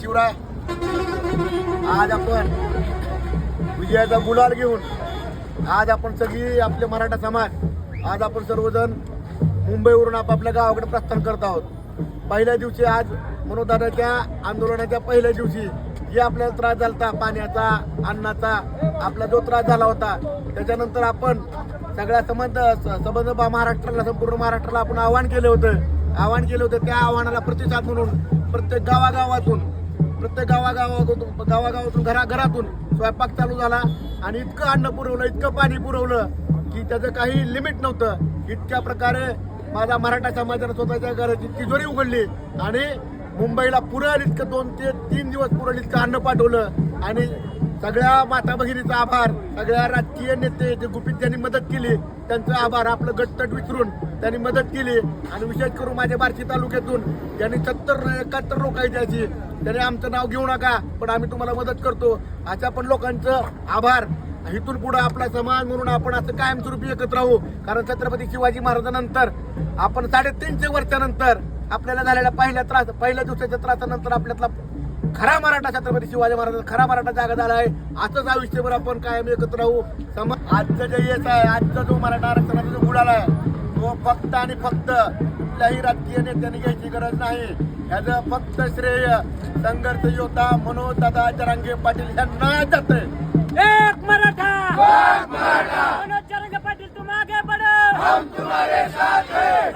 शिवराय। आज आपण विजयाचा गुलाल घेऊन आज आपण सगळी आपले मराठा समाज आज आपण सर्वजण मुंबईवरून आपापल्या गावाकडे प्रस्थान करत आहोत. पहिल्या दिवशी आज मनोदानाच्या आंदोलनाच्या पहिल्या दिवशी जे आपल्याला त्रास झाला होता पाण्याचा अन्नाचा आपला जो त्रास झाला होता त्याच्यानंतर आपण सगळ्या संबंध संबंध महाराष्ट्राला संपूर्ण महाराष्ट्राला आपण आवाहन केलं होतं. आवाहन केलं होतं त्या आव्हानाला प्रतिसाद म्हणून प्रत्येक गावागावातून प्रत्येक गावागावातून गावागावातून घराघरातून स्वयंपाक चालू झाला आणि इतकं अन्न पुरवलं इतकं पाणी पुरवलं की त्याचं काही लिमिट नव्हतं. इतक्या प्रकारे माझा मराठा समाजाला स्वतःच्या घराची तिजोरी उघडली आणि मुंबईला पुरेल इतकं दोन ते तीन दिवस पुरेल इतकं अन्न पाठवलं आणि सगळ्या माता भगिनीचा आभार. सगळ्या राजकीय नेते जे गुपित ज्यांनी मदत केली त्यांचं आभार. आपलं गटतट विसरून त्यांनी मदत केली. आणि विशेष करून माझ्या बार्शी तालुक्यातून ज्यांनी सत्तर एकाहत्तर लोक द्यायची त्याची त्याने आमचं नाव घेऊ नका पण आम्ही तुम्हाला मदत करतो. अशा पण लोकांचं आभार. इथून पुढे आपला समाज म्हणून आपण असं कायमस्वरूपी एकत्र राहू. कारण छत्रपती शिवाजी महाराजांनंतर आपण साडेतीनशे वर्षानंतर आपल्याला झालेल्या पहिल्या त्रास पहिल्या दिवसाच्या त्रासानंतर आपल्यातला खरा मराठा छत्रपती शिवाजी महाराज खरा मराठा जागा झाला आहे असंच आयुष्यभर आपण कायम एकत्र राहू. सम आजचं जे येत आहे आजचा जो मराठा आरक्षणाचा जो गुढाला आहे तो फक्त आणि फक्त कुठल्याही राजकीय नेत्यांनी घ्यायची गरज नाही. याचं फक्त श्रेय संघर्ष योद्धा मनोज दादा जरांगे पाटील यांना जाते एक मराठा! मनोज जरंगे पाटील तुम आगे बढ़ो हम तुम्हारे साथ हैं।